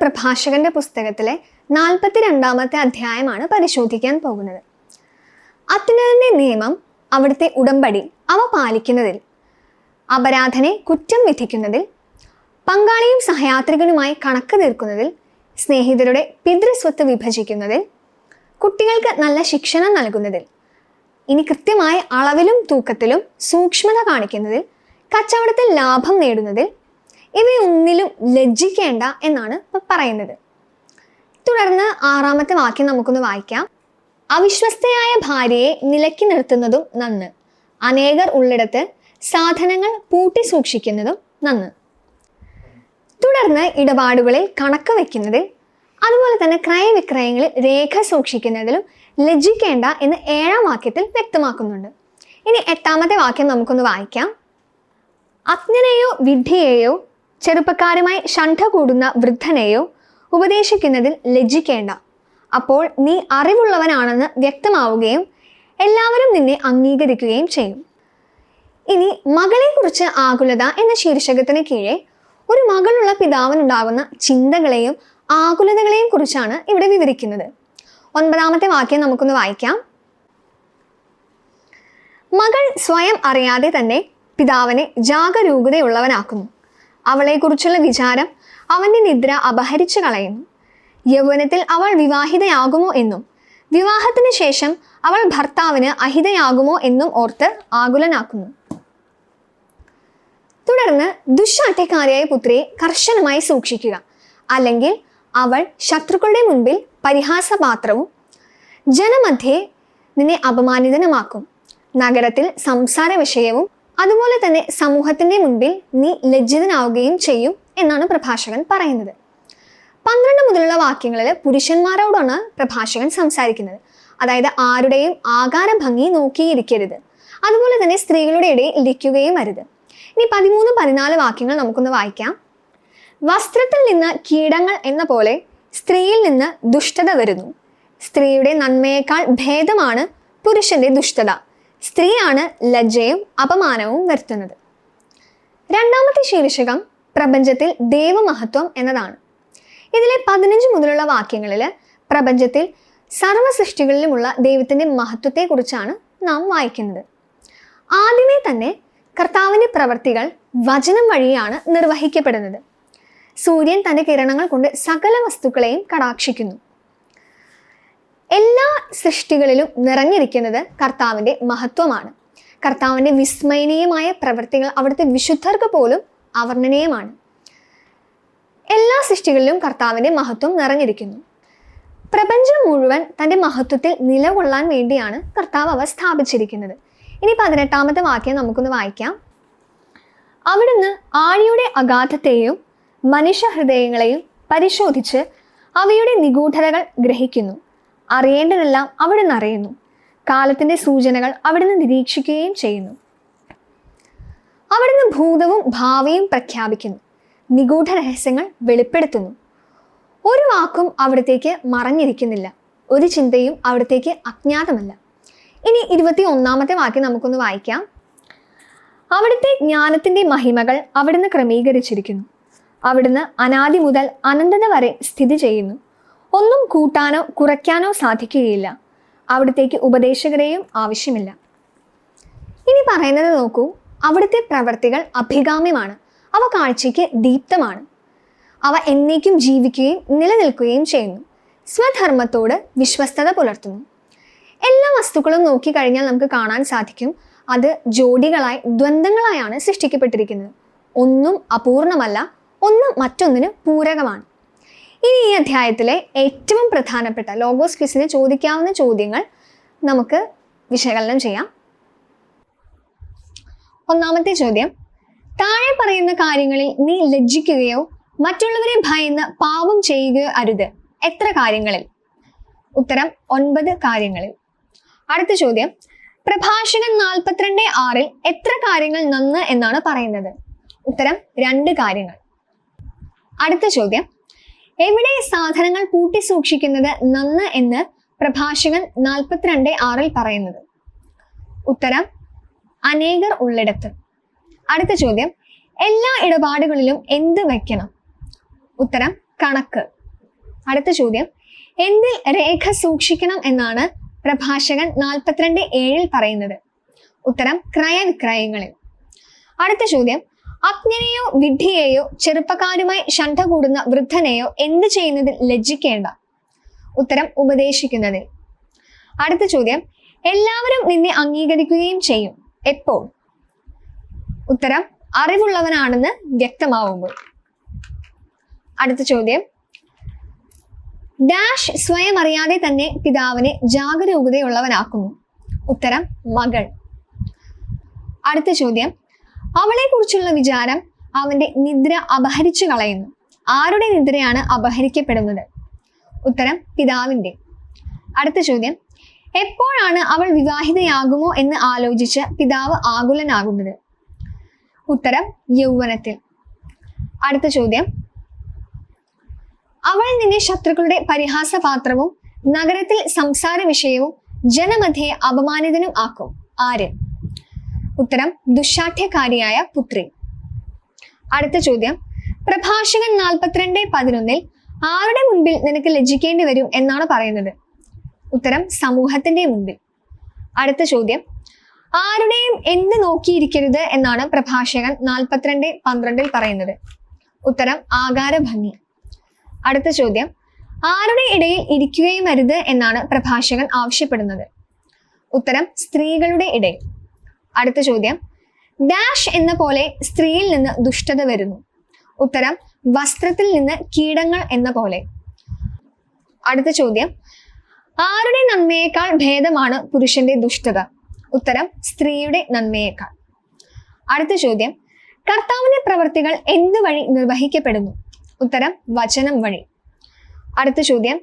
പ്രഭാഷകന്റെ പുസ്തകത്തിലെ നാൽപ്പത്തി രണ്ടാമത്തെ അധ്യായമാണ് പരിശോധിക്കാൻ പോകുന്നത്. അത്യുന്നതന്റെ നിയമം അവിടുത്തെ ഉടമ്പടി അവ പാലിക്കുന്നതിൽ അപരാധനെ കുറ്റം വിധിക്കുന്നതിൽ പങ്കാളിയും സഹയാത്രികനുമായി കണക്ക് തീർക്കുന്നതിൽ സ്നേഹിതരുടെ പിതൃസ്വത്ത് വിഭജിക്കുന്നതിൽ കുട്ടികൾക്ക് നല്ല ശിക്ഷണം നൽകുന്നതിൽ ഇനി കൃത്യമായ അളവിലും തൂക്കത്തിലും സൂക്ഷ്മത കാണിക്കുന്നതിൽ കച്ചവടത്തിൽ ലാഭം നേടുന്നതിൽ ഇവയൊന്നിലും ലജ്ജിക്കേണ്ട എന്നാണ് പറയുന്നത്. തുടർന്ന് ആറാമത്തെ വാക്യം നമുക്കൊന്ന് വായിക്കാം. അവിശ്വസ്തയായ ഭാര്യയെ നിലക്കി നിർത്തുന്നതും നന്ന്. അനേകർ ഉള്ളിടത്ത് സാധനങ്ങൾ പൂട്ടി സൂക്ഷിക്കുന്നതും നന്ന്. തുടർന്ന് ഇടപാടുകളിൽ കണക്ക് വയ്ക്കുന്നതിൽ അതുപോലെ തന്നെ ക്രയവിക്രയങ്ങളിൽ രേഖ സൂക്ഷിക്കുന്നതിലും ലജ്ജിക്കേണ്ട എന്ന് ഏഴാം വാക്യത്തിൽ വ്യക്തമാക്കുന്നുണ്ട്. ഇനി എട്ടാമത്തെ വാക്യം നമുക്കൊന്ന് വായിക്കാം. അജ്ഞനെയോ വിഡ്ഢിയെയോ ചെറുപ്പക്കാരുമായി ഷണ്ഠ കൂടുന്ന വൃദ്ധനെയോ ഉപദേശിക്കുന്നതിൽ ലജ്ജിക്കേണ്ട. അപ്പോൾ നീ അറിവുള്ളവനാണെന്ന് വ്യക്തമാവുകയും എല്ലാവരും നിന്നെ അംഗീകരിക്കുകയും ചെയ്യും. ഇനി മകളെക്കുറിച്ച് ആകുലത എന്ന ശീർഷകത്തിന് കീഴേ ഒരു മകളുള്ള പിതാവിനുണ്ടാകുന്ന ചിന്തകളെയും ആകുലതകളെയും കുറിച്ചാണ് ഇവിടെ വിവരിക്കുന്നത്. ഒൻപതാമത്തെ വാക്യം നമുക്കൊന്ന് വായിക്കാം. മകൾ സ്വയം അറിയാതെ തന്നെ പിതാവിനെ ജാഗരൂകതയുള്ളവനാക്കുന്നു. അവളെക്കുറിച്ചുള്ള വിചാരം അവന്റെ നിദ്ര അപഹരിച്ചു കളയുന്നു. യൗവനത്തിൽ അവൾ വിവാഹിതയാകുമോ എന്നും വിവാഹത്തിന് ശേഷം അവൾ ഭർത്താവിന് അഹിതയാകുമോ എന്നും ഓർത്ത് ആകുലനാക്കുന്നു. തുടർന്ന് ദുശാഠ്യക്കാരിയായ പുത്രിയെ കർശനമായി സൂക്ഷിക്കുക. അല്ലെങ്കിൽ അവൾ ശത്രുക്കളുടെ മുൻപിൽ പരിഹാസപാത്രവും ജനമധ്യേ നിന്നെ അപമാനിതനുമാക്കും. നഗരത്തിൽ സംസാര വിഷയവും അതുപോലെ തന്നെ സമൂഹത്തിന്റെ മുൻപിൽ നീ ലജ്ജിതനാവുകയും ചെയ്യും എന്നാണ് പ്രഭാഷകൻ പറയുന്നത്. പന്ത്രണ്ട് മുതലുള്ള വാക്യങ്ങളിൽ പുരുഷന്മാരോടാണ് പ്രഭാഷകൻ സംസാരിക്കുന്നത്. അതായത് ആരുടെയും ആകാര ഭംഗി നോക്കിയിരിക്കരുത്. അതുപോലെ തന്നെ സ്ത്രീകളുടെ ഇടയിൽ ഇരിക്കുകയും അരുത്. ഇനി പതിമൂന്ന് പതിനാല് വാക്യങ്ങൾ നമുക്കൊന്ന് വായിക്കാം. വസ്ത്രത്തിൽ നിന്ന് കീടങ്ങൾ എന്ന പോലെ സ്ത്രീയിൽ നിന്ന് ദുഷ്ടത വരുന്നു. സ്ത്രീയുടെ നന്മയേക്കാൾ ഭേദമാണ് പുരുഷന്റെ ദുഷ്ടത. സ്ത്രീയാണ് ലജ്ജയും അപമാനവും വരുത്തുന്നത്. രണ്ടാമത്തെ ശീർഷകം പ്രപഞ്ചത്തിൽ ദൈവമഹത്വം എന്നതാണ്. ഇതിലെ പതിനഞ്ച് മുതലുള്ള വാക്യങ്ങളിൽ പ്രപഞ്ചത്തിൽ സർവ സൃഷ്ടികളിലുമുള്ള ദൈവത്തിന്റെ മഹത്വത്തെക്കുറിച്ചാണ് നാം വായിക്കുന്നത്. ആദ്യമേ തന്നെ കർത്താവിന്റെ പ്രവർത്തികൾ വചനം വഴിയാണ് നിർവഹിക്കപ്പെടുന്നത്. സൂര്യൻ തന്റെ കിരണങ്ങൾ കൊണ്ട് സകല വസ്തുക്കളെയും കടാക്ഷിക്കുന്നു. എല്ലാ സൃഷ്ടികളിലും നിറഞ്ഞിരിക്കുന്നത് കർത്താവിന്റെ മഹത്വമാണ്. കർത്താവിന്റെ വിസ്മയനീയമായ പ്രവൃത്തികൾ അവിടുത്തെ വിശുദ്ധർക്ക് പോലും അവർണനീയമാണ് എല്ലാ സൃഷ്ടികളിലും കർത്താവിന്റെ മഹത്വം നിറഞ്ഞിരിക്കുന്നു. പ്രപഞ്ചം മുഴുവൻ തന്റെ മഹത്വത്തിൽ നിലകൊള്ളാൻ വേണ്ടിയാണ് കർത്താവ് അവ സ്ഥാപിച്ചിരിക്കുന്നത്. ഇനി പതിനെട്ടാമത്തെ വാക്യം നമുക്കൊന്ന് വായിക്കാം. അവിടുന്ന് ആഴിയുടെ അഗാധത്തെയും മനുഷ്യഹൃദയങ്ങളെയും പരിശോധിച്ച് അവയുടെ നിഗൂഢതകൾ ഗ്രഹിക്കുന്നു. അറിയേണ്ടതെല്ലാം അവിടുന്ന് അറിയുന്നു. കാലത്തിന്റെ സൂചനകൾ അവിടുന്ന് നിരീക്ഷിക്കുകയും ചെയ്യുന്നു. അവിടുന്ന് ഭൂതവും ഭാവിയും പ്രഖ്യാപിക്കുന്നു. നിഗൂഢ രഹസ്യങ്ങൾ വെളിപ്പെടുത്തുന്നു. ഒരു വാക്കും അവിടത്തേക്ക് മറഞ്ഞിരിക്കുന്നില്ല. ഒരു ചിന്തയും അവിടത്തേക്ക് അജ്ഞാതമല്ല. ഇനി ഇരുപത്തി ഒന്നാമത്തെ വാക്യം നമുക്കൊന്ന് വായിക്കാം. അവിടുത്തെ ജ്ഞാനത്തിന്റെ മഹിമകൾ അവിടുന്ന് ക്രമീകരിച്ചിരിക്കുന്നു. അവിടുന്ന് അനാദി മുതൽ അനന്തത വരെ സ്ഥിതി ചെയ്യുന്നു. ഒന്നും കൂട്ടാനോ കുറയ്ക്കാനോ സാധിക്കുകയില്ല. അവിടത്തേക്ക് ഉപദേശകരെയും ആവശ്യമില്ല. ഇനി പറയുന്നത് നോക്കൂ. അവിടുത്തെ പ്രവർത്തികൾ അഭികാമ്യമാണ്. അവ കാഴ്ചയ്ക്ക് ദീപ്തമാണ്. അവ എന്നേക്കും ജീവിക്കുകയും നിലനിൽക്കുകയും ചെയ്യുന്നു. സ്വധർമ്മത്തോട് വിശ്വസ്തത പുലർത്തുന്നു. എല്ലാ വസ്തുക്കളും നോക്കിക്കഴിഞ്ഞാൽ നമുക്ക് കാണാൻ സാധിക്കും. അത് ജോഡികളായി ദ്വന്ദ്ങ്ങളായാണ് സൃഷ്ടിക്കപ്പെട്ടിരിക്കുന്നത്. ഒന്നും അപൂർണമല്ല ഒന്നും മറ്റൊന്നിന് പൂരകമാണ്. ഇനി ഈ അധ്യായത്തിലെ ഏറ്റവും പ്രധാനപ്പെട്ട ലോഗോസ് ക്വിസിന് ചോദിക്കാവുന്ന ചോദ്യങ്ങൾ നമുക്ക് വിശകലനം ചെയ്യാം. ഒന്നാമത്തെ ചോദ്യം താഴെ പറയുന്ന കാര്യങ്ങളിൽ നീ ലജ്ജിക്കുകയോ മറ്റുള്ളവരെ ഭയന്ന് പാപം ചെയ്യുകയോ അരുത്. എത്ര കാര്യങ്ങളിൽ? ഉത്തരം ഒൻപത് കാര്യങ്ങളിൽ. അടുത്ത ചോദ്യം പ്രഭാഷകൻ നാൽപ്പത്തിരണ്ട് ആറിൽ എത്ര കാര്യങ്ങൾ നന്ന് എന്നാണ് പറയുന്നത്? ഉത്തരം രണ്ട് കാര്യങ്ങൾ. അടുത്ത ചോദ്യം എവിടെ സാധനങ്ങൾ കൂട്ടി സൂക്ഷിക്കുന്നത് നന്ന് എന്ന് പ്രഭാഷകൻ നാൽപ്പത്തിരണ്ട് ആറിൽ പറയുന്നത്? ഉത്തരം അനേകർ ഉള്ളിടത്ത്. അടുത്ത ചോദ്യം എല്ലാ ഇടപാടുകളിലും എന്ത് വയ്ക്കണം? ഉത്തരം കണക്ക്. അടുത്ത ചോദ്യം എന്തിൽ രേഖ സൂക്ഷിക്കണം എന്നാണ് പ്രഭാഷകൻ നാൽപ്പത്തിരണ്ട് ഏഴിൽ പറയുന്നത്? ഉത്തരം ക്രയവിക്രയങ്ങളിൽ. അടുത്ത ചോദ്യം അജ്ഞനെയോ വിഡ്ഢിയെയോ ചെറുപ്പക്കാരുമായി ഷണ്ഠ കൂടുന്ന വൃദ്ധനെയോ എന്ത് ചെയ്യുന്നതിൽ ലജ്ജിക്കേണ്ട? ഉത്തരം ഉപദേശിക്കുന്നതിൽ. അടുത്ത ചോദ്യം. എല്ലാവരും നിന്നെ അംഗീകരിക്കുകയും ചെയ്യും. എപ്പോൾ? ഉത്തരം അറിവുള്ളവനാണെന്ന് വ്യക്തമാവുമ്പോൾ. അടുത്ത ചോദ്യം. ഡാഷ് സ്വയം അറിയാതെ തന്നെ പിതാവിനെ ജാഗരൂകതയുള്ളവനാക്കുന്നു. ഉത്തരം മകൾ. അടുത്ത ചോദ്യം. അവളെ കുറിച്ചുള്ള വിചാരം അവന്റെ നിദ്ര അപഹരിച്ചു കളയുന്നു. ആരുടെ നിദ്രയാണ് അപഹരിക്കപ്പെടുന്നത്? ഉത്തരം പിതാവിന്റെ. അടുത്ത ചോദ്യം. എപ്പോഴാണ് അവൾ വിവാഹിതയാകുമോ എന്ന് ആലോചിച്ച് പിതാവ് ആകുലനാകുന്നത്? ഉത്തരം യൗവനത്തിൽ. അടുത്ത ചോദ്യം. അവൾ നിന്നെ ശത്രുക്കളുടെ പരിഹാസപാത്രവും നഗരത്തിൽ സംസാര വിഷയവും ജനമധ്യേ അപമാനിതനും ആക്കും. ആര്? ഉത്തരം ദുശാഠ്യകാരിയായ പുത്രി. അടുത്ത ചോദ്യം പ്രഭാഷകൻ നാൽപ്പത്തിരണ്ട് പതിനൊന്നിൽ ആരുടെ മുൻപിൽ നിനക്ക് ലജ്ജിക്കേണ്ടി വരും എന്നാണ് പറയുന്നത്? ഉത്തരം സമൂഹത്തിന്റെ മുൻപിൽ. അടുത്ത ചോദ്യം ആരുടെയും എന്ത് നോക്കിയിരിക്കരുത് എന്നാണ് പ്രഭാഷകൻ നാൽപ്പത്തിരണ്ട് പന്ത്രണ്ടിൽ പറയുന്നത്? ഉത്തരം ആകാര ഭംഗി അടുത്ത ചോദ്യം ആരുടെ ഇടയിൽ ഇരിക്കുകയും അരുത് എന്നാണ് പ്രഭാഷകൻ ആവശ്യപ്പെടുന്നത്? ഉത്തരം സ്ത്രീകളുടെ ഇടയിൽ. അടുത്ത ചോദ്യം. ഡാഷ് എന്ന പോലെ സ്ത്രീയിൽ നിന്ന് ദുഷ്ടത വരുന്നു. ഉത്തരം വസ്ത്രത്തിൽ നിന്ന് കീടങ്ങൾ എന്ന പോലെ. അടുത്ത ചോദ്യം. ആരുടെ നന്മയേക്കാൾ ഭേദമാണ് പുരുഷന്റെ ദുഷ്ടത? ഉത്തരം സ്ത്രീയുടെ നന്മയേക്കാൾ. അടുത്ത ചോദ്യം. കർത്താവിന്റെ പ്രവൃത്തികൾ എന്ത് വഴി നിർവഹിക്കപ്പെടുന്നു? ഉത്തരം വചനം വഴി. അടുത്ത ചോദ്യം.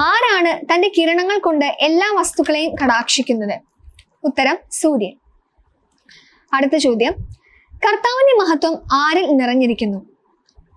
ആരാണ് തന്റെ കിരണങ്ങൾ കൊണ്ട് എല്ലാ വസ്തുക്കളെയും കടാക്ഷിക്കുന്നത്? ഉത്തരം സൂര്യൻ. അടുത്ത ചോദ്യം. കർത്താവിന്റെ മഹത്വം ആരിൽ നിറഞ്ഞിരിക്കുന്നു?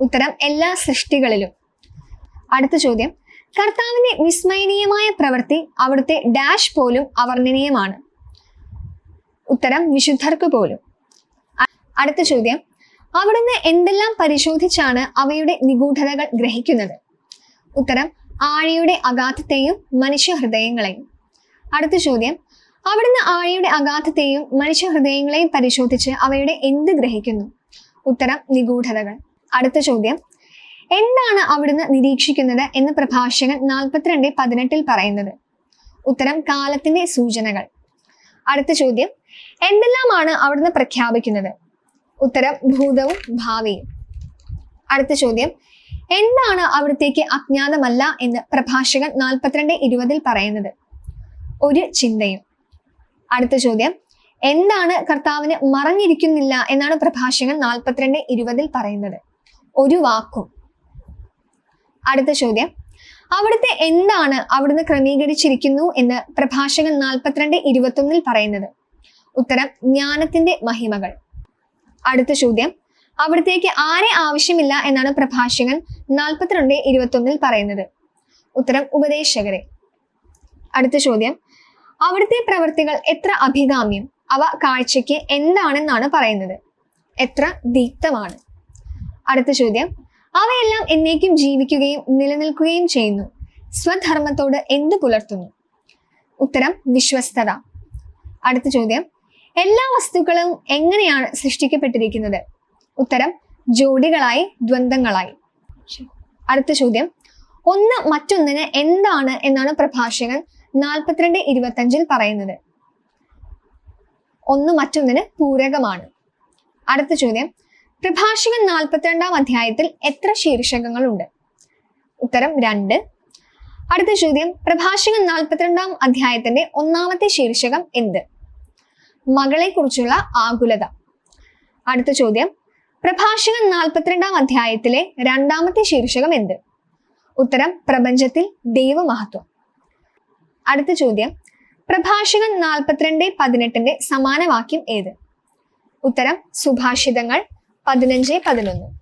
ഉത്തരം എല്ലാ സൃഷ്ടികളിലും. അടുത്ത ചോദ്യം. കർത്താവിന്റെ വിസ്മയനീയമായ പ്രവൃത്തി അവിടുത്തെ ഡാഷ് പോലും അവർണനീയമാണ്. ഉത്തരം വിശുദ്ധർക്ക് പോലും. അടുത്ത ചോദ്യം. അവിടുന്ന് എന്തെല്ലാം പരിശോധിച്ചാണ് അവയുടെ നിഗൂഢതകൾ ഗ്രഹിക്കുന്നത്? ഉത്തരം ആഴിയുടെ അഗാധത്തെയും മനുഷ്യ ഹൃദയങ്ങളെയും. അടുത്ത ചോദ്യം. അവിടുന്ന് ആഴയുടെ അഗാധത്തെയും മനുഷ്യ ഹൃദയങ്ങളെയും പരിശോധിച്ച് അവയുടെ എന്ത് ഗ്രഹിക്കുന്നു? ഉത്തരം നിഗൂഢതകൾ. അടുത്ത ചോദ്യം. എന്താണ് അവിടുന്ന് നിരീക്ഷിക്കുന്നത് എന്ന് പ്രഭാഷകൻ നാൽപ്പത്തിരണ്ട് പതിനെട്ടിൽ പറയുന്നത്? ഉത്തരം കാലത്തിന്റെ സൂചനകൾ. അടുത്ത ചോദ്യം. എന്തെല്ലാമാണ് അവിടുന്ന് പ്രഖ്യാപിക്കുന്നത്? ഉത്തരം ഭൂതവും ഭാവിയും. അടുത്ത ചോദ്യം. എന്താണ് അവിടത്തേക്ക് അജ്ഞാതമല്ല എന്ന് പ്രഭാഷകൻ നാൽപ്പത്തിരണ്ട് ഇരുപതിൽ പറയുന്നത്? ഒരു ചിന്തയും. അടുത്ത ചോദ്യം. എന്താണ് കർത്താവിന് മറഞ്ഞിരിക്കുന്നില്ല എന്നാണ് പ്രഭാഷകൻ നാൽപ്പത്തിരണ്ട് ഇരുപതിൽ പറയുന്നത്. ഒരു വാക്കും. അടുത്ത ചോദ്യം. അവിടുത്തെ എന്താണ് അവിടുന്ന് ക്രമീകരിച്ചിരിക്കുന്നു എന്ന് പ്രഭാഷകൻ നാൽപ്പത്തിരണ്ട് ഇരുപത്തൊന്നിൽ പറയുന്നത്. ഉത്തരം ജ്ഞാനത്തിന്റെ മഹിമകൾ. അടുത്ത ചോദ്യം. അവിടത്തേക്ക് ആരെ ആവശ്യമില്ല എന്നാണ് പ്രഭാഷകൻ നാൽപ്പത്തിരണ്ട് ഇരുപത്തൊന്നിൽ പറയുന്നത്. ഉത്തരം ഉപദേശകരെ. അടുത്ത ചോദ്യം. അവിടുത്തെ പ്രവൃത്തികൾ എത്ര അഭികാമ്യം? അവ കാഴ്ചയ്ക്ക് എന്താണെന്നാണ് പറയുന്നത്. എത്ര ദീപ്തമാണ്. അടുത്ത ചോദ്യം. അവയെല്ലാം എന്നേക്കും ജീവിക്കുകയും നിലനിൽക്കുകയും ചെയ്യുന്നു. സ്വധർമ്മത്തോട് എന്ത് പുലർത്തുന്നു? ഉത്തരം വിശ്വസ്തത. അടുത്ത ചോദ്യം. എല്ലാ വസ്തുക്കളും എങ്ങനെയാണ് സൃഷ്ടിക്കപ്പെട്ടിരിക്കുന്നത്? ഉത്തരം ജോഡികളായി ദ്വന്ദ്ങ്ങളായി അടുത്ത ചോദ്യം. ഒന്ന് മറ്റൊന്നിന് എന്താണ് എന്നാണ് പ്രഭാഷകൻ നാൽപ്പത്തിരണ്ട് ഇരുപത്തഞ്ചിൽ പറയുന്നത്. ഒന്ന് മറ്റൊന്നിന് പൂരകമാണ്. അടുത്ത ചോദ്യം. പ്രഭാഷകൻ നാൽപ്പത്തിരണ്ടാം അധ്യായത്തിൽ എത്ര ശീർഷകങ്ങളുണ്ട്? ഉത്തരം രണ്ട്. അടുത്ത ചോദ്യം. പ്രഭാഷകൻ നാൽപ്പത്തിരണ്ടാം അധ്യായത്തിന്റെ ഒന്നാമത്തെ ശീർഷകം എന്ത്? മകളെ കുറിച്ചുള്ള ആകുലത. അടുത്ത ചോദ്യം. പ്രഭാഷകൻ നാൽപ്പത്തിരണ്ടാം അധ്യായത്തിലെ രണ്ടാമത്തെ ശീർഷകം എന്ത്? ഉത്തരം. പ്രപഞ്ചത്തിൽ ദൈവമഹത്വം. അടുത്ത ചോദ്യം. പ്രഭാഷകൻ നാൽപ്പത്തിരണ്ട് പതിനെട്ടിന്റെ സമാന വാക്യം ഏത്? ഉത്തരം സുഭാഷിതങ്ങൾ പതിനഞ്ച് പതിനൊന്ന്.